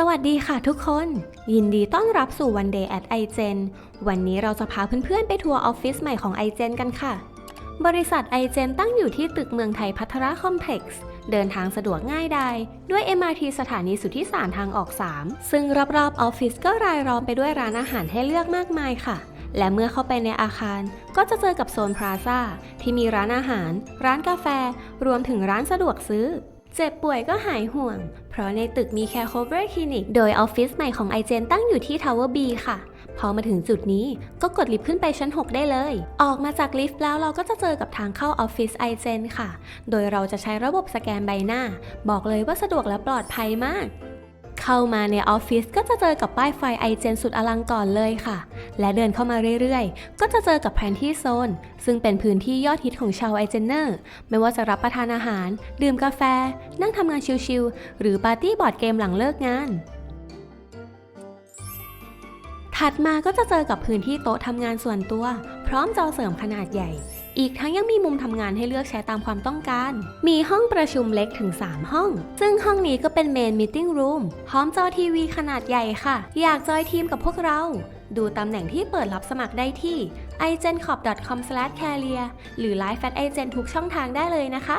สวัสดีค่ะทุกคน ยินดีต้อนรับสู่ One Day at iGen วันนี้เราจะพาเพื่อนๆ ไปทัวร์ออฟฟิศใหม่ของ iGen กันค่ะ บริษัท iGen ตั้งอยู่ที่ตึกเมืองไทยพัทระคอมเพล็กซ์เดินทางสะดวกง่ายดายด้วย MRT สถานีสุทธิสารทางออก 3 ซึ่งรอบๆออฟฟิศก็รายล้อมไปด้วยร้านอาหารให้เลือกมากมายค่ะ และเมื่อเข้าไปในอาคารก็จะเจอกับโซนพลาซ่าที่มีร้านอาหาร ร้านกาแฟ รวมถึงร้านสะดวกซื้อ เจ็บป่วยก็หายห่วง เพราะในตึกมีแคร์โคเวอร์คลินิก โดยออฟฟิศใหม่ของไอเจนตั้งอยู่ที่ Tower B ค่ะ พอมาถึงจุดนี้ก็กดลิฟต์ขึ้นไปชั้น 6 ได้เลย ออกมาจากลิฟต์แล้วเราก็จะเจอกับทางเข้าออฟฟิศไอเจนค่ะ โดยเราจะใช้ระบบสแกนใบหน้า บอกเลยว่าสะดวกและปลอดภัยมาก เข้ามาในออฟฟิศก็จะเจอกับป้ายไฟไอเจนสุดอลังก่อนเลยค่ะ และเดินเข้ามาเรื่อยๆ ก็จะเจอกับแผนที่โซน ซึ่งเป็นพื้นที่ยอดฮิตของชาวไอเจนเนอร์ ไม่ว่าจะรับประทานอาหาร ดื่มกาแฟ นั่งทำงานชิลๆ หรือปาร์ตี้บอร์ดเกมหลังเลิกงานถัดมาก็จะเจอกับพื้นที่โต๊ะทำงานส่วนตัว พร้อมจอเสริมขนาดใหญ่ อีกทั้งยังมีมุมทำงานให้เลือกใช้ตามความต้องการ มีห้องประชุมเล็กถึง 3 ห้อง ซึ่งห้องนี้ก็เป็นเมนมิ e รูมพร้อมจอทีวีขนาดใหญ่ค่ะ อยากจอยทีมกับพวกเรา ดูตำแหน่งที่เปิดรับสมัครได้ที่ igencop.com/career หรือ live at igen ทุกช่องทางได้เลยนะคะ